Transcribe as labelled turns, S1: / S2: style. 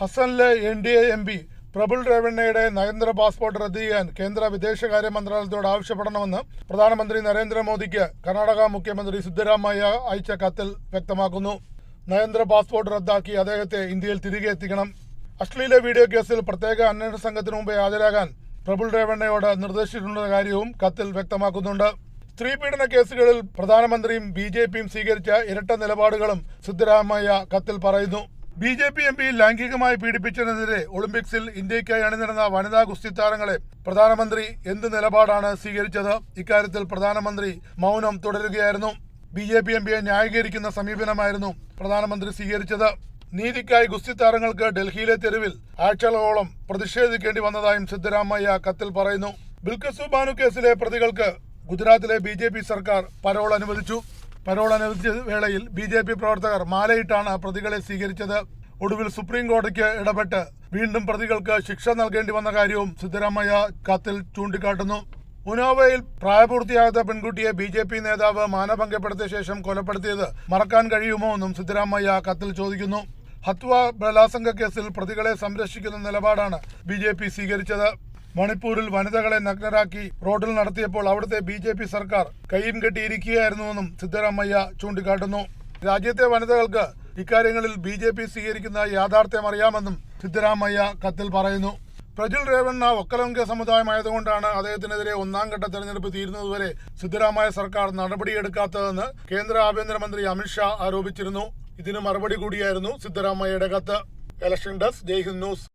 S1: ഹസനിലെ N D A M P Prabul രവണ്ണയുടെ നയന്ത്ര passport റദ്ദ് ചെയ്യാൻ കേന്ദ്ര വിദേശകാര്യ മന്ത്രാലയത്തോട് ആവശ്യപ്പെടണമെന്ന് പ്രധാനമന്ത്രി നരേന്ദ്രമോദിക്ക് കർണാടക മുഖ്യമന്ത്രി സിദ്ധരാമയ്യ അയച്ച കത്തിൽ വ്യക്തമാക്കുന്നു. നയന്ത്ര പാസ്പോർട്ട് റദ്ദാക്കി അദ്ദേഹത്തെ ഇന്ത്യയിൽ തിരികെ എത്തിക്കണം. അശ്ലീല വീഡിയോ കേസിൽ പ്രത്യേക അന്വേഷണ സംഘത്തിന് മുമ്പേ ഹാജരാകാൻ പ്രബുൽ രേവണ്ണയോട് നിർദ്ദേശിച്ചിട്ടുള്ള കാര്യവും കത്തിൽ വ്യക്തമാക്കുന്നുണ്ട്. സ്ത്രീ പീഡന കേസുകളിൽ പ്രധാനമന്ത്രിയും ബി ജെ പിയും സ്വീകരിച്ച ഇരട്ട നിലപാടുകളും സിദ്ധരാമയ്യ കത്തിൽ പറയുന്നു. B J P M P ലൈംഗികമായി പീഡിപ്പിച്ചതിനെതിരെ ഒളിമ്പിക്സിൽ ഇന്ത്യയ്ക്കായി അണിനിരന്ന വനിതാ ഗുസ്തി താരങ്ങളെ പ്രധാനമന്ത്രി എന്ത് നിലപാടാണ് സ്വീകരിച്ചത്? ഇക്കാര്യത്തിൽ പ്രധാനമന്ത്രി മൗനം തുടരുകയായിരുന്നു. ബി ജെ പി എം പിയെ ന്യായീകരിക്കുന്ന സമീപനമായിരുന്നു പ്രധാനമന്ത്രി സ്വീകരിച്ചത്. നീതിക്കായി ഗുസ്തി താരങ്ങൾക്ക് ഡൽഹിയിലെ തെരുവിൽ ആഴ്ചകളോളം പ്രതിഷേധിക്കേണ്ടി വന്നതായും സിദ്ധരാമയ്യ കത്തിൽ പറയുന്നു. ബിൽക്കസു ബാനു കേസിലെ പ്രതികൾക്ക് ഗുജറാത്തിലെ ബി സർക്കാർ പരോൾ അനുവദിച്ചു. പരോൾ അനുവദിച്ച വേളയിൽ ബി ജെ പി പ്രവർത്തകർ മാലയിട്ടാണ് പ്രതികളെ സ്വീകരിച്ചത്. ഒടുവിൽ സുപ്രീം കോടതിക്ക് ഇടപെട്ട് വീണ്ടും പ്രതികൾക്ക് ശിക്ഷ നൽകേണ്ടി വന്ന കാര്യവും സിദ്ധരാമയ്യ കത്തിൽ ചൂണ്ടിക്കാട്ടുന്നു. ഉനോവയിൽ പ്രായപൂർത്തിയാകാത്ത പെൺകുട്ടിയെ ബി ജെ പി നേതാവ് മാനഭംഗപ്പെടുത്തിയ ശേഷം കൊലപ്പെടുത്തിയത് മറക്കാൻ കഴിയുമോ എന്നും സിദ്ധരാമയ്യ കത്തിൽ ചോദിക്കുന്നു. ഹത്വ ബലാസംഗ കേസിൽ പ്രതികളെ സംരക്ഷിക്കുന്ന നിലപാടാണ് ബി സ്വീകരിച്ചത്. മണിപ്പൂരിൽ വനിതകളെ നഗ്നരാക്കി റോഡിൽ നടത്തിയപ്പോൾ അവിടുത്തെ ബി ജെ പി സർക്കാർ കയ്യും കെട്ടിയിരിക്കുകയായിരുന്നുവെന്നും സിദ്ധരാമയ്യ ചൂണ്ടിക്കാട്ടുന്നു. രാജ്യത്തെ വനിതകൾക്ക് ഇക്കാര്യങ്ങളിൽ ബി ജെ പി സ്വീകരിക്കുന്ന യാഥാർത്ഥ്യം അറിയാമെന്നും സിദ്ധരാമയ്യ കത്തിൽ പറയുന്നു. പ്രജുൽ രേവണ്ണ ഒക്കലംഗ സമുദായമായതുകൊണ്ടാണ് അദ്ദേഹത്തിനെതിരെ ഒന്നാം ഘട്ട തെരഞ്ഞെടുപ്പ് തീരുന്നതുവരെ സിദ്ധരാമയ്യ സർക്കാർ നടപടിയെടുക്കാത്തതെന്ന് കേന്ദ്ര ആഭ്യന്തരമന്ത്രി അമിത്ഷാ ആരോപിച്ചിരുന്നു. ഇതിന് മറുപടി കൂടിയായിരുന്നു സിദ്ധരാമയ്യയുടെ കത്ത്. Election desk Jaihind news.